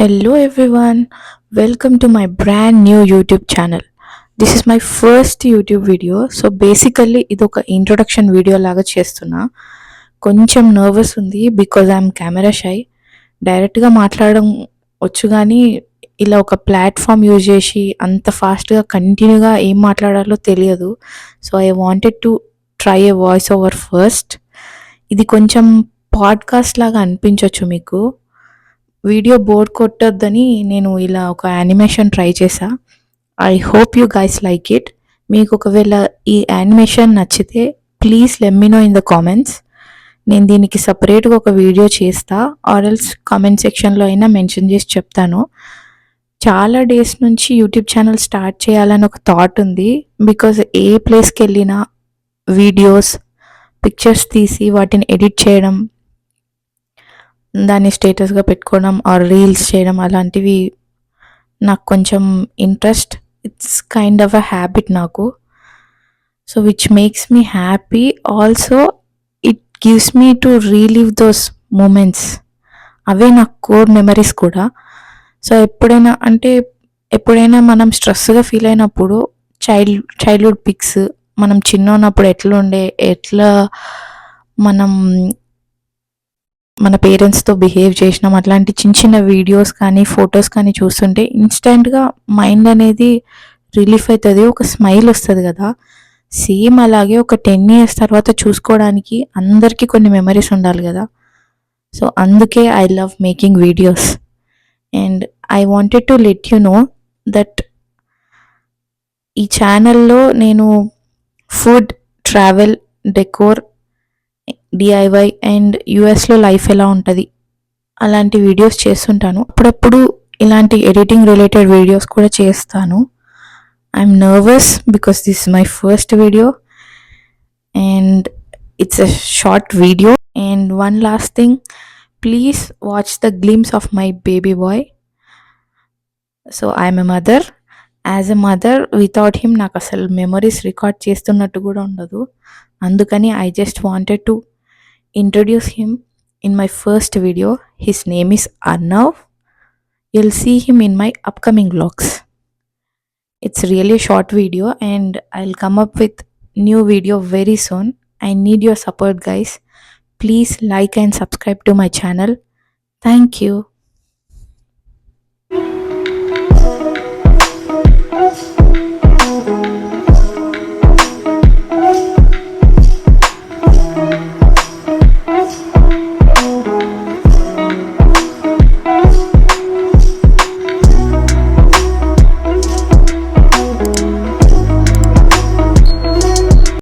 Hello everyone, welcome to my brand new YouTube channel. This is my first YouTube video so basically ఇది ఒక introduction video లాగా చేస్తున్నా. కొంచెం nervous ఉంది because I'm camera shy డైరెక్ట్గా మాట్లాడడం వచ్చు కానీ ఇలా ఒక ప్లాట్ఫామ్ యూజ్ చేసి అంత ఫాస్ట్గా కంటిన్యూగా ఏం మాట్లాడాలో తెలియదు. So I wanted to try a voice over first ఇది కొంచెం పాడ్కాస్ట్ లాగా అనిపించవచ్చు మీకు. వీడియో బోర్ కొట్టొద్దని నేను ఇలా ఒక యానిమేషన్ ట్రై చేశా. I hope you guys like it మీకు ఒకవేళ ఈ యానిమేషన్ నచ్చితే please let me know in the comments నేను దీనికి సపరేట్గా ఒక వీడియో చేస్తా ఆర్ఎల్స్ కామెంట్ సెక్షన్లో అయినా మెన్షన్ చేసి చెప్తాను. చాలా డేస్ నుంచి యూట్యూబ్ ఛానల్ స్టార్ట్ చేయాలని ఒక థాట్ ఉంది. బికాజ్ ఏ ప్లేస్కి వెళ్ళినా వీడియోస్ పిక్చర్స్ తీసి వాటిని ఎడిట్ చేయడం దాన్ని స్టేటస్గా పెట్టుకోవడం ఆర్ రీల్స్ చేయడం అలాంటివి నాకు కొంచెం interest. It's kind of a habit నాకు. So which makes me happy also it gives me to relieve those moments అవే నా కోర్ మెమరీస్ కూడా. సో ఎప్పుడైనా అంటే ఎప్పుడైనా మనం స్ట్రెస్గా ఫీల్ అయినప్పుడు చైల్డ్ చైల్డ్హుడ్ పిక్స్ మనం చిన్న ఉన్నప్పుడు ఎట్లా ఉండే ఎట్లా మనం మన పేరెంట్స్తో బిహేవ్ చేసినాం. అట్లాంటి చిన్న చిన్న వీడియోస్ కానీ ఫొటోస్ కానీ చూస్తుంటే ఇన్స్టెంట్గా మైండ్ అనేది రిలీఫ్ అవుతుంది ఒక స్మైల్ వస్తుంది కదా. సేమ్ అలాగే ఒక టెన్ ఇయర్స్ తర్వాత చూసుకోవడానికి అందరికీ కొన్ని మెమరీస్ ఉండాలి కదా. సో అందుకే I love making videos and I wanted to let you know that ఈ ఛానల్లో నేను food travel decor DIY and యుఎస్లో లైఫ్ ఎలా ఉంటుంది? అలాంటి వీడియోస్ చేస్తుంటాను. అప్పుడప్పుడు ఇలాంటి ఎడిటింగ్ రిలేటెడ్ వీడియోస్ కూడా చేస్తాను. I'm nervous because this my first video and it's a short video and one last thing please watch the glimpse of my baby boy so I'm a mother as a mother without him నాకు అసలు memories record చేస్తున్నట్టు కూడా ఉండదు. అందుకని I just wanted to introduce him in my first video. His name is Arnav. You'll see him in my upcoming vlogs. It's really a short video and I'll come up with new video very soon. I need your support guys. Please like and subscribe to my channel. Thank you.